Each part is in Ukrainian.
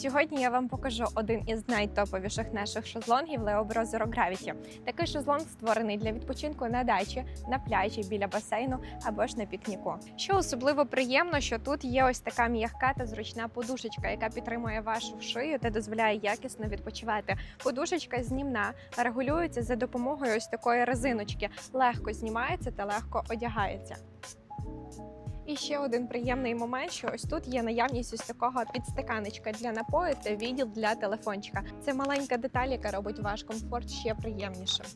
Сьогодні я вам покажу один із найтоповіших наших шезлонгів Brozero Gravity. Такий шезлонг створений для відпочинку на дачі, на пляжі, біля басейну або ж на пікніку. Що особливо приємно, що тут є ось така м'яка та зручна подушечка, яка підтримує вашу шию та дозволяє якісно відпочивати. Подушечка знімна, регулюється за допомогою ось такої резиночки, легко знімається та легко одягається. І ще один приємний момент, що ось тут є наявність ось такого підстаканечка для напою та відділ для телефончика. Це маленька деталь, яка робить ваш комфорт ще приємнішим.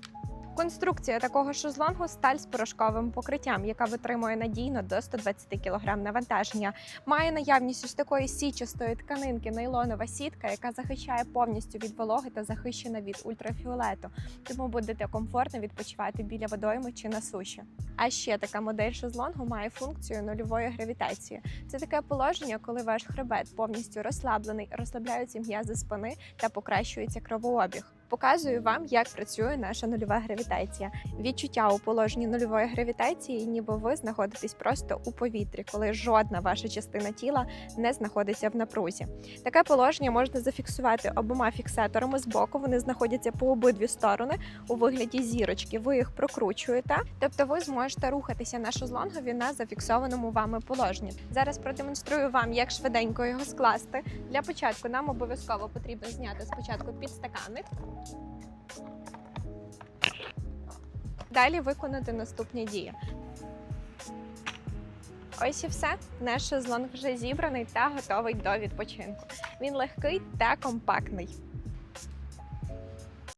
Конструкція такого шезлонгу сталь з порошковим покриттям, яка витримує надійно до 120 кг навантаження. Має наявність ось такої січастої тканинки нейлонова сітка, яка захищає повністю від вологи та захищена від ультрафіолету. Тому будете комфортно відпочивати біля водойми чи на суші. А ще така модель шезлонгу має функцію нульової гравітації. Це таке положення, коли ваш хребет повністю розслаблений, розслабляються м'язи спини та покращується кровообіг. Показую вам, як працює наша нульова гравітація. Відчуття у положенні нульової гравітації, ніби ви знаходитесь просто у повітрі, коли жодна ваша частина тіла не знаходиться в напрузі. Таке положення можна зафіксувати обома фіксаторами з боку. Вони знаходяться по обидві сторони у вигляді зірочки. Ви їх прокручуєте, тобто ви зможете рухатися на шезлонгові на зафіксованому вами положенні. Зараз продемонструю вам, як швиденько його скласти. Для початку нам обов'язково потрібно зняти спочатку підстаканник. Далі виконати наступні дії. Ось і все. Наш шезлонг вже зібраний та готовий до відпочинку. Він легкий та компактний.